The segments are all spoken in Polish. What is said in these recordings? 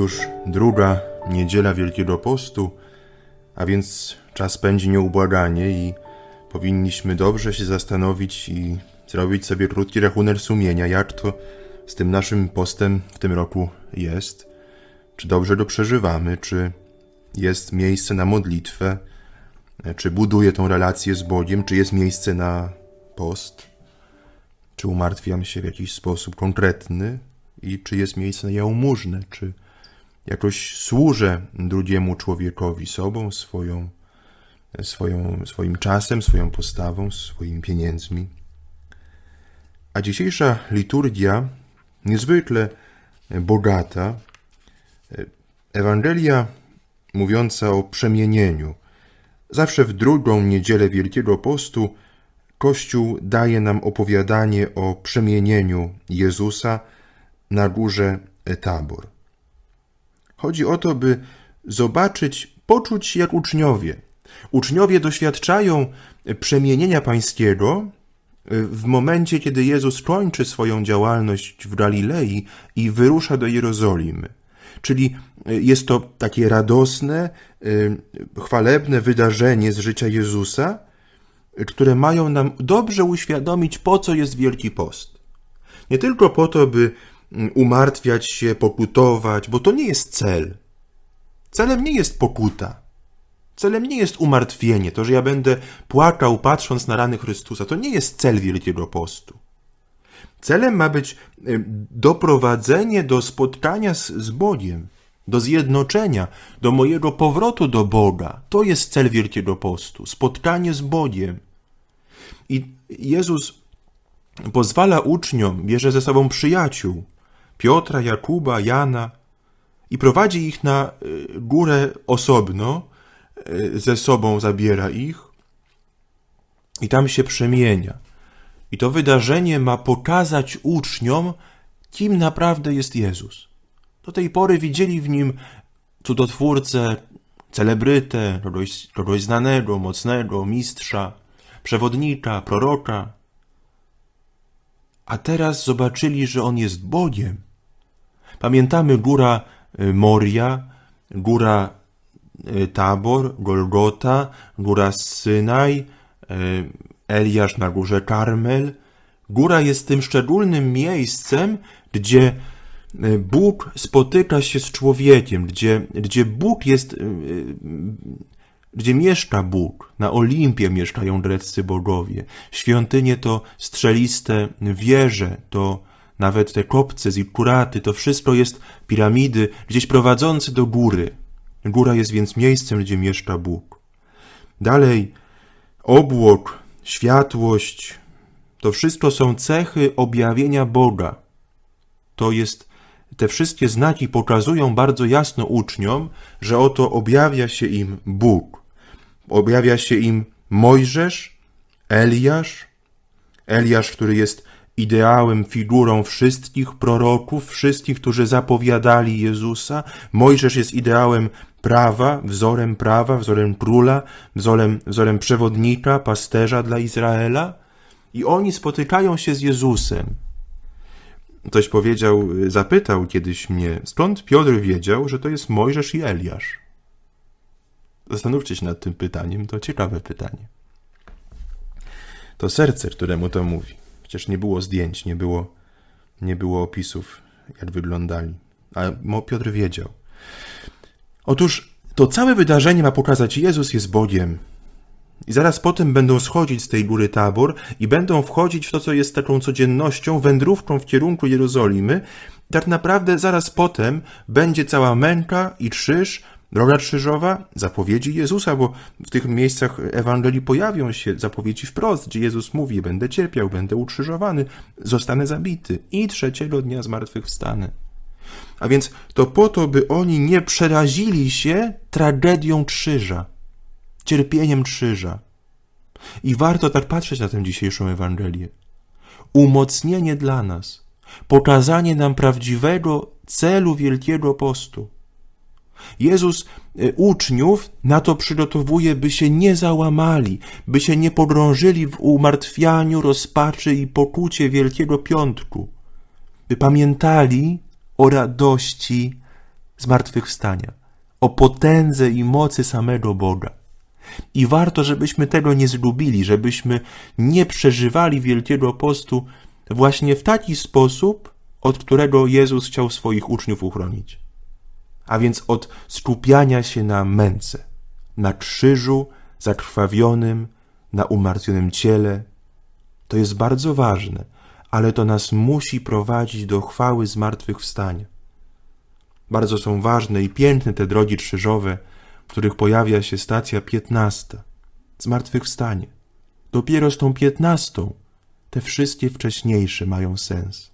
Już druga niedziela Wielkiego Postu, a więc czas pędzi nieubłaganie i powinniśmy dobrze się zastanowić i zrobić sobie krótki rachunek sumienia, jak to z tym naszym postem w tym roku jest. Czy dobrze go przeżywamy, czy jest miejsce na modlitwę, czy buduje tą relację z Bogiem, czy jest miejsce na post, czy umartwiam się w jakiś sposób konkretny? I czy jest miejsce na jałmużnę, czy jakoś służę drugiemu człowiekowi sobą, swoją, swoją, swoim czasem, swoją postawą, swoimi pieniędzmi. A dzisiejsza liturgia niezwykle bogata. Ewangelia mówiąca o przemienieniu. Zawsze w drugą niedzielę Wielkiego Postu Kościół daje nam opowiadanie o przemienieniu Jezusa na górze Tabor. Chodzi o to, by zobaczyć, poczuć jak uczniowie. Uczniowie doświadczają przemienienia pańskiego w momencie, kiedy Jezus kończy swoją działalność w Galilei i wyrusza do Jerozolimy. Czyli jest to takie radosne, chwalebne wydarzenie z życia Jezusa, które mają nam dobrze uświadomić, po co jest Wielki Post. Nie tylko po to, by umartwiać się, pokutować, bo to nie jest cel. Celem nie jest pokuta. Celem nie jest umartwienie, to, że ja będę płakał patrząc na rany Chrystusa. To nie jest cel Wielkiego Postu. Celem ma być doprowadzenie do spotkania z, z Bogiem, do zjednoczenia, do mojego powrotu do Boga. To jest cel Wielkiego Postu spotkanie z Bogiem. I Jezus pozwala uczniom, bierze ze sobą przyjaciół Piotra, Jakuba, Jana i prowadzi ich na górę osobno, ze sobą zabiera ich i tam się przemienia. I to wydarzenie ma pokazać uczniom, kim naprawdę jest Jezus. Do tej pory widzieli w nim cudotwórcę, celebrytę, kogoś, kogoś znanego, mocnego, mistrza, przewodnika, proroka. A teraz zobaczyli, że on jest Bogiem. Pamiętamy góra Moria, góra Tabor, Golgota, góra Synaj, Eliasz na górze Karmel. Góra jest tym szczególnym miejscem, gdzie Bóg spotyka się z człowiekiem, gdzie, gdzie Bóg jest, gdzie mieszka Bóg. Na Olimpie mieszkają greccy bogowie. Świątynie to strzeliste wieże, to nawet te kopce, zikuraty, to wszystko jest piramidy, gdzieś prowadzące do góry. Góra jest więc miejscem, gdzie mieszka Bóg. Dalej, obłok, światłość, to wszystko są cechy objawienia Boga. To jest, te wszystkie znaki pokazują bardzo jasno uczniom, że oto objawia się im Bóg. Objawia się im Mojżesz, Eliasz, Eliasz, który jest ideałem, figurą wszystkich proroków, wszystkich, którzy zapowiadali Jezusa. Mojżesz jest ideałem prawa, wzorem prawa, wzorem króla, wzorem, wzorem przewodnika, pasterza dla Izraela. I oni spotykają się z Jezusem. Ktoś powiedział, zapytał kiedyś mnie, skąd Piotr wiedział, że to jest Mojżesz i Eliasz? Zastanówcie się nad tym pytaniem, to ciekawe pytanie. To serce, któremu to mówi. Przecież nie było zdjęć, nie było, nie było opisów, jak wyglądali. A Piotr wiedział. Otóż to całe wydarzenie ma pokazać, Jezus jest Bogiem. I zaraz potem będą schodzić z tej góry Tabor i będą wchodzić w to, co jest taką codziennością, wędrówką w kierunku Jerozolimy. Tak naprawdę zaraz potem będzie cała męka i krzyż, droga krzyżowa, zapowiedzi Jezusa, bo w tych miejscach Ewangelii pojawią się zapowiedzi wprost, gdzie Jezus mówi, będę cierpiał, będę ukrzyżowany, zostanę zabity i trzeciego dnia zmartwychwstanę. A więc to po to, by oni nie przerazili się tragedią krzyża, cierpieniem krzyża. I warto tak patrzeć na tę dzisiejszą Ewangelię. Umocnienie dla nas, pokazanie nam prawdziwego celu Wielkiego Postu. Jezus uczniów na to przygotowuje, by się nie załamali, by się nie pogrążyli w umartwianiu, rozpaczy i pokucie Wielkiego Piątku, by pamiętali o radości zmartwychwstania, o potędze i mocy samego Boga. I warto, żebyśmy tego nie zgubili, żebyśmy nie przeżywali Wielkiego Postu właśnie w taki sposób, od którego Jezus chciał swoich uczniów uchronić. A więc od skupiania się na męce, na krzyżu zakrwawionym, na umartwionym ciele. To jest bardzo ważne, ale to nas musi prowadzić do chwały zmartwychwstania. Bardzo są ważne i piękne te drogi krzyżowe, w których pojawia się stacja piętnasta. Zmartwychwstanie. Dopiero z tą piętnastą te wszystkie wcześniejsze mają sens.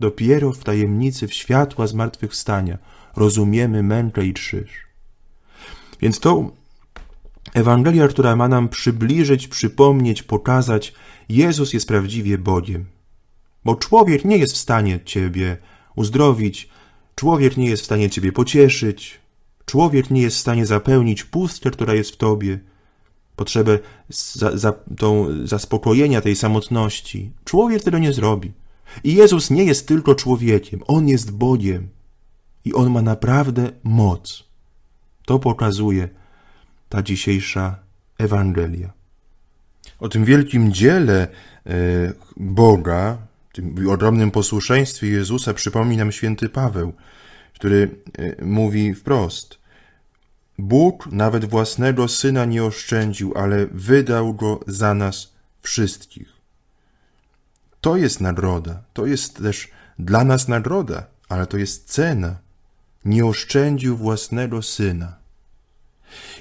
Dopiero w tajemnicy w światła zmartwychwstania rozumiemy mękę i krzyż. Więc to Ewangelia, która ma nam przybliżyć, przypomnieć, pokazać, Jezus jest prawdziwie Bogiem. Bo człowiek nie jest w stanie Ciebie uzdrowić, człowiek nie jest w stanie Ciebie pocieszyć, człowiek nie jest w stanie zapełnić pustkę, która jest w Tobie, potrzebę za, za, tą zaspokojenia tej samotności. Człowiek tego nie zrobi. I Jezus nie jest tylko człowiekiem, On jest Bogiem. I On ma naprawdę moc. To pokazuje ta dzisiejsza Ewangelia. O tym wielkim dziele e, Boga, tym ogromnym posłuszeństwie Jezusa przypomni nam święty Paweł, który e, mówi wprost: Bóg nawet własnego syna nie oszczędził, ale wydał go za nas wszystkich. To jest nagroda, to jest też dla nas nagroda, ale to jest cena. Nie oszczędził własnego syna.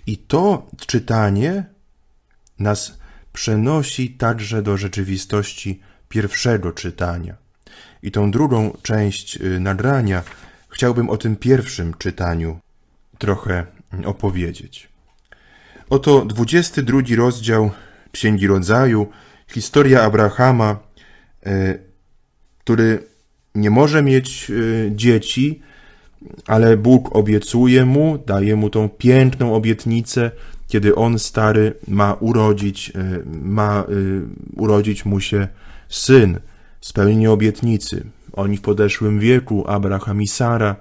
I to czytanie nas przenosi także do rzeczywistości pierwszego czytania. I tą drugą część y, nagrania chciałbym o tym pierwszym czytaniu trochę opowiedzieć. Oto 22 rozdział Księgi Rodzaju, historia Abrahama, y, który nie może mieć y, dzieci, ale Bóg obiecuje mu, daje mu tą piękną obietnicę, kiedy on stary ma urodzić, e, ma e, urodzić mu się syn, spełnienie obietnicy. Oni w podeszłym wieku, Abraham i Sara.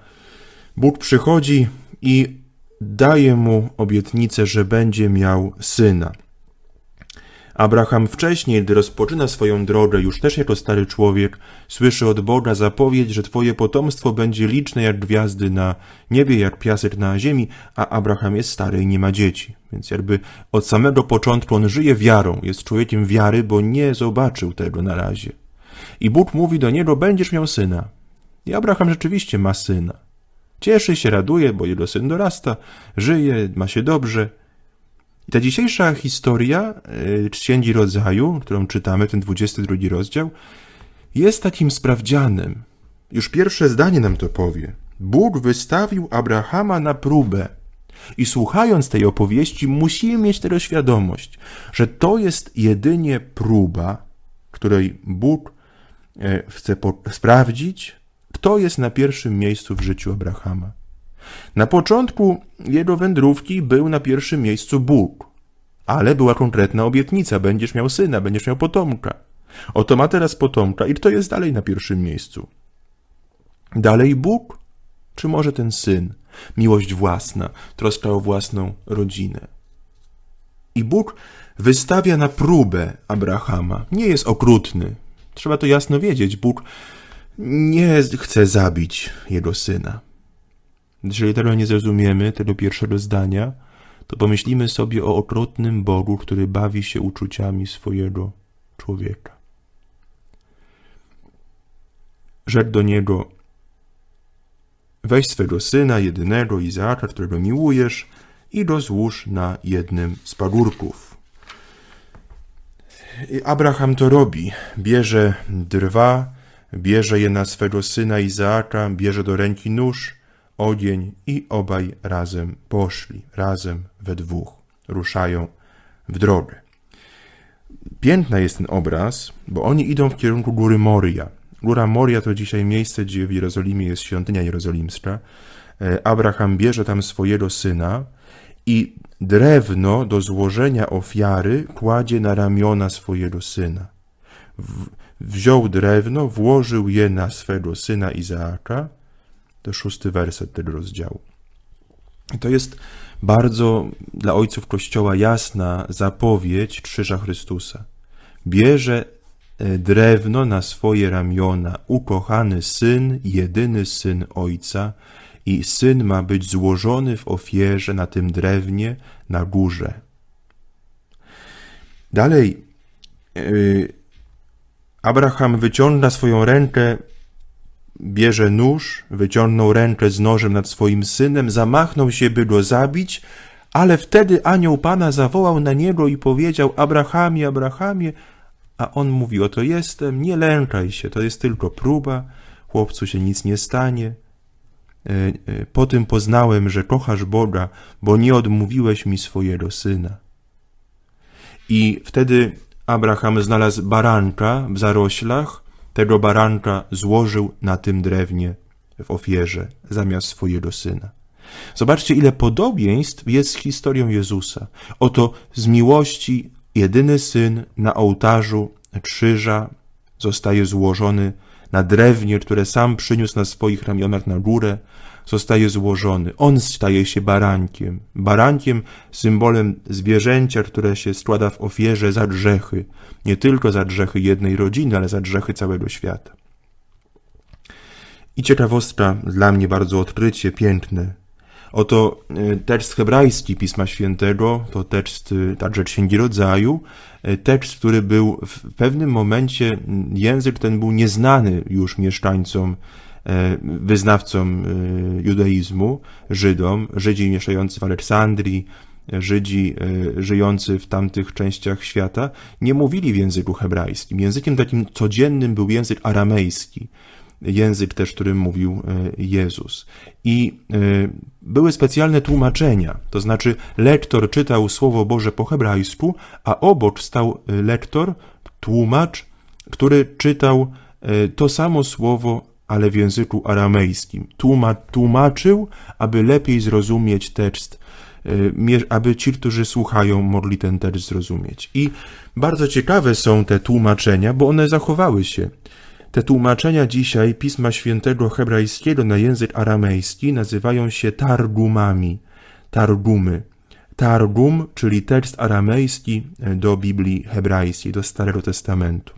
Bóg przychodzi i daje mu obietnicę, że będzie miał syna. Abraham wcześniej, gdy rozpoczyna swoją drogę, już też jako stary człowiek, słyszy od Boga zapowiedź, że twoje potomstwo będzie liczne jak gwiazdy na niebie, jak piasek na ziemi, a Abraham jest stary i nie ma dzieci. Więc jakby od samego początku on żyje wiarą, jest człowiekiem wiary, bo nie zobaczył tego na razie. I Bóg mówi do niego, będziesz miał syna. I Abraham rzeczywiście ma syna. Cieszy się, raduje, bo jego syn dorasta, żyje, ma się dobrze. I ta dzisiejsza historia Księgi Rodzaju, którą czytamy, ten 22 rozdział, jest takim sprawdzianem. Już pierwsze zdanie nam to powie. Bóg wystawił Abrahama na próbę. I słuchając tej opowieści, musimy mieć tego świadomość, że to jest jedynie próba, której Bóg e, chce sprawdzić, kto jest na pierwszym miejscu w życiu Abrahama. Na początku jego wędrówki był na pierwszym miejscu Bóg, ale była konkretna obietnica: będziesz miał syna, będziesz miał potomka. Oto ma teraz potomka, i kto jest dalej na pierwszym miejscu? Dalej Bóg, czy może ten syn? Miłość własna, troska o własną rodzinę. I Bóg wystawia na próbę Abrahama. Nie jest okrutny. Trzeba to jasno wiedzieć. Bóg nie chce zabić jego syna. Jeżeli tego nie zrozumiemy, tego pierwszego zdania, to pomyślimy sobie o okrutnym Bogu, który bawi się uczuciami swojego człowieka. Rzekł do niego: Weź swego syna jedynego Izaaka, którego miłujesz, i rozłóż na jednym z pagórków. I Abraham to robi. Bierze drwa, bierze je na swego syna Izaaka, bierze do ręki nóż, ogień i obaj razem poszli, razem we dwóch ruszają w drogę. Piękny jest ten obraz, bo oni idą w kierunku góry Moria. Góra Moria to dzisiaj miejsce, gdzie w Jerozolimie jest świątynia jerozolimska. E, Abraham bierze tam swojego syna i drewno do złożenia ofiary kładzie na ramiona swojego syna. Wziął drewno, włożył je na swego syna Izaaka To szósty werset tego rozdziału. I to jest bardzo dla ojców Kościoła jasna zapowiedź krzyża Chrystusa. Bierze e, drewno na swoje ramiona, ukochany syn, jedyny syn ojca, i syn ma być złożony w ofierze na tym drewnie na górze. Dalej, yy, Abraham wyciąga swoją rękę, bierze nóż, wyciągnął rękę z nożem nad swoim synem, zamachnął się, by go zabić, ale wtedy anioł Pana zawołał na niego i powiedział: Abrahamie, Abrahamie, a on mówi: Oto jestem, nie lękaj się, to jest tylko próba, chłopcu się nic nie stanie. E, e, Po tym poznałem, że kochasz Boga, bo nie odmówiłeś mi swojego syna. I wtedy Abraham znalazł baranka w zaroślach, tego baranka złożył na tym drewnie w ofierze zamiast swojego syna. Zobaczcie, ile podobieństw jest z historią Jezusa. Oto z miłości jedyny syn na ołtarzu krzyża zostaje złożony na drewnie, które sam przyniósł na swoich ramionach na górę, zostaje złożony. On staje się barankiem. Barankiem, symbolem zwierzęcia, które się składa w ofierze za grzechy. Nie tylko za grzechy jednej rodziny, ale za grzechy całego świata. I ciekawostka dla mnie bardzo odkrycie, piękne. Oto y, tekst hebrajski Pisma Świętego, to tekst y, także Księgi Rodzaju, y, tekst, który był w pewnym momencie, język ten był nieznany już mieszkańcom, e, wyznawcom y, judaizmu, Żydom, Żydzi mieszkający w Aleksandrii, Żydzi e, żyjący w tamtych częściach świata, nie mówili w języku hebrajskim. Językiem takim codziennym był język aramejski język też, którym mówił e, Jezus. I e, były specjalne tłumaczenia, to znaczy lektor czytał Słowo Boże po hebrajsku, a obok stał e, lektor, tłumacz, który czytał to samo słowo, ale w języku aramejskim. Tłuma, tłumaczył, aby lepiej zrozumieć tekst, aby ci, którzy słuchają, mogli ten tekst zrozumieć. I bardzo ciekawe są te tłumaczenia, bo one zachowały się. Te tłumaczenia dzisiaj Pisma Świętego hebrajskiego na język aramejski nazywają się targumami, targumy. Targum, czyli tekst aramejski do Biblii hebrajskiej, do Starego Testamentu.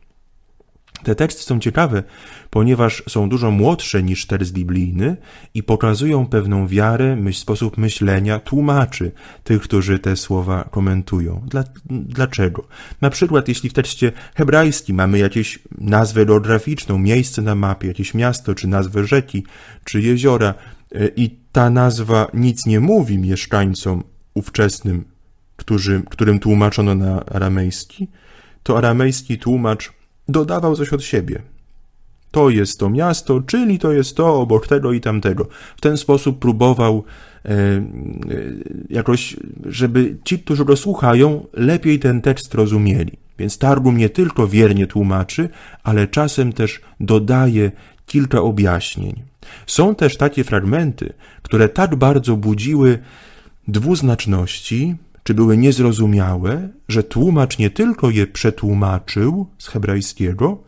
Te teksty są ciekawe, ponieważ są dużo młodsze niż tekst biblijny i pokazują pewną wiarę, myśl, sposób myślenia tłumaczy tych, którzy te słowa komentują. Dla, dlaczego? Na przykład, jeśli w tekście hebrajskim mamy jakieś nazwę geograficzną, miejsce na mapie, jakieś miasto, czy nazwę rzeki, czy jeziora e, i ta nazwa nic nie mówi mieszkańcom ówczesnym, którzy, którym tłumaczono na aramejski, to aramejski tłumacz dodawał coś od siebie. To jest to miasto, czyli to jest to obok tego i tamtego. W ten sposób próbował e, e, jakoś, żeby ci, którzy go słuchają, lepiej ten tekst rozumieli. Więc Targum nie tylko wiernie tłumaczy, ale czasem też dodaje kilka objaśnień. Są też takie fragmenty, które tak bardzo budziły dwuznaczności, czy były niezrozumiałe, że tłumacz nie tylko je przetłumaczył z hebrajskiego,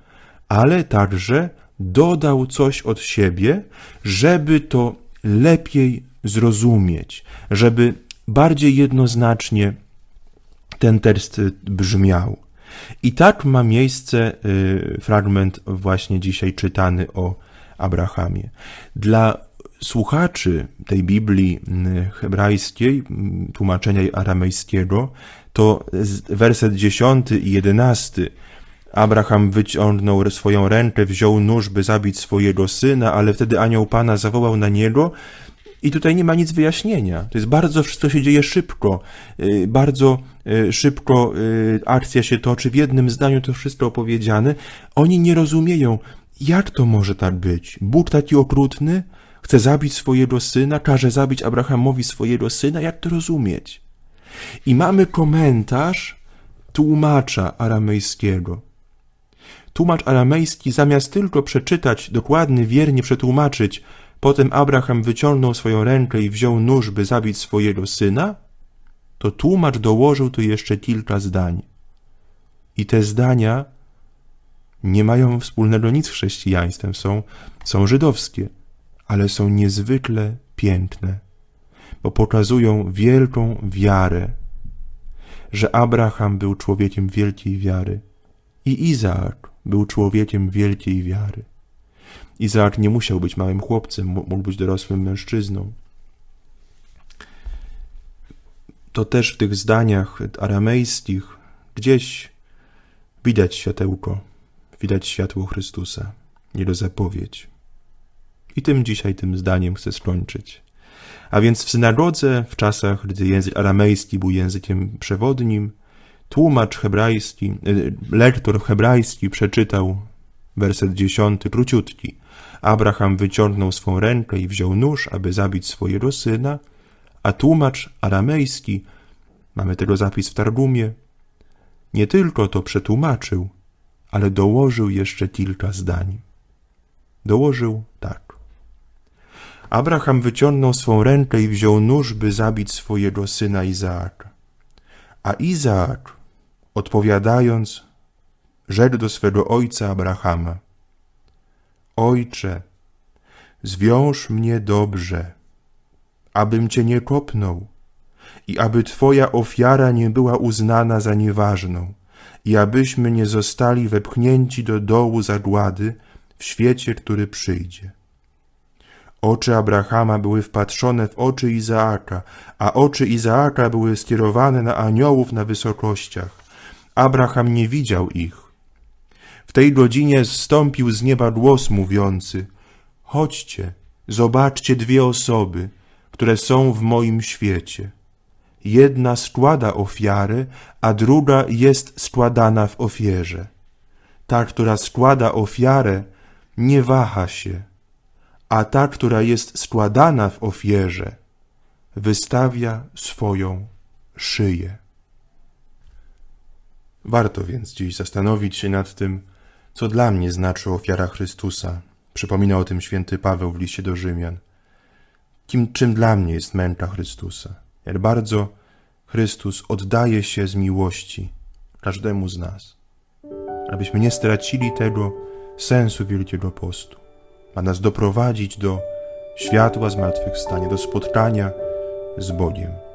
ale także dodał coś od siebie, żeby to lepiej zrozumieć, żeby bardziej jednoznacznie ten tekst brzmiał. I tak ma miejsce y, fragment właśnie dzisiaj czytany o Abrahamie. Dla słuchaczy tej Biblii mm, hebrajskiej, mm, tłumaczenia aramejskiego, to werset 10 i 11. Abraham wyciągnął swoją rękę, wziął nóż, by zabić swojego syna, ale wtedy anioł Pana zawołał na niego. I tutaj nie ma nic wyjaśnienia. To jest bardzo, wszystko się dzieje szybko. Y, bardzo y, szybko y, akcja się toczy. W jednym zdaniu to wszystko opowiedziane. Oni nie rozumieją, jak to może tak być. Bóg taki okrutny, chce zabić swojego syna, każe zabić Abrahamowi swojego syna, jak to rozumieć? I mamy komentarz tłumacza aramejskiego. Tłumacz aramejski zamiast tylko przeczytać, dokładny, wiernie przetłumaczyć, potem Abraham wyciągnął swoją rękę i wziął nóż, by zabić swojego syna, to tłumacz dołożył tu jeszcze kilka zdań. I te zdania nie mają wspólnego nic z chrześcijaństwem, są, są żydowskie ale są niezwykle piękne, bo pokazują wielką wiarę, że Abraham był człowiekiem wielkiej wiary i Izaak był człowiekiem wielkiej wiary. Izaak nie musiał być małym chłopcem, mógł być dorosłym mężczyzną. To też w tych zdaniach aramejskich gdzieś widać światełko, widać światło Chrystusa, jego zapowiedź. I tym dzisiaj tym zdaniem chcę skończyć. A więc w synagodze, w czasach, gdy język aramejski był językiem przewodnim, tłumacz hebrajski, y, lektor hebrajski przeczytał werset dziesiąty, króciutki. Abraham wyciągnął swą rękę i wziął nóż, aby zabić swojego syna, a tłumacz aramejski, mamy tego zapis w Targumie, nie tylko to przetłumaczył, ale dołożył jeszcze kilka zdań. Dołożył tak. Abraham wyciągnął swą rękę i wziął nóż, by zabić swojego syna Izaaka. A Izaak, odpowiadając, rzekł do swego ojca Abrahama: Ojcze, zwiąż mnie dobrze, abym cię nie kopnął i aby twoja ofiara nie była uznana za nieważną i abyśmy nie zostali wepchnięci do dołu zagłady w świecie, który przyjdzie. Oczy Abrahama były wpatrzone w oczy Izaaka, a oczy Izaaka były skierowane na aniołów na wysokościach. Abraham nie widział ich. W tej godzinie zstąpił z nieba głos mówiący: Chodźcie, zobaczcie dwie osoby, które są w moim świecie. Jedna składa ofiarę, a druga jest składana w ofierze. Ta, która składa ofiarę, nie waha się, a ta, która jest składana w ofierze, wystawia swoją szyję. Warto więc dziś zastanowić się nad tym, co dla mnie znaczy ofiara Chrystusa. Przypomina o tym święty Paweł w liście do Rzymian. Kim, czym dla mnie jest męka Chrystusa? Jak bardzo Chrystus oddaje się z miłości każdemu z nas, abyśmy nie stracili tego sensu Wielkiego Postu. Ma nas doprowadzić do światła zmartwychwstania, do spotkania z Bogiem.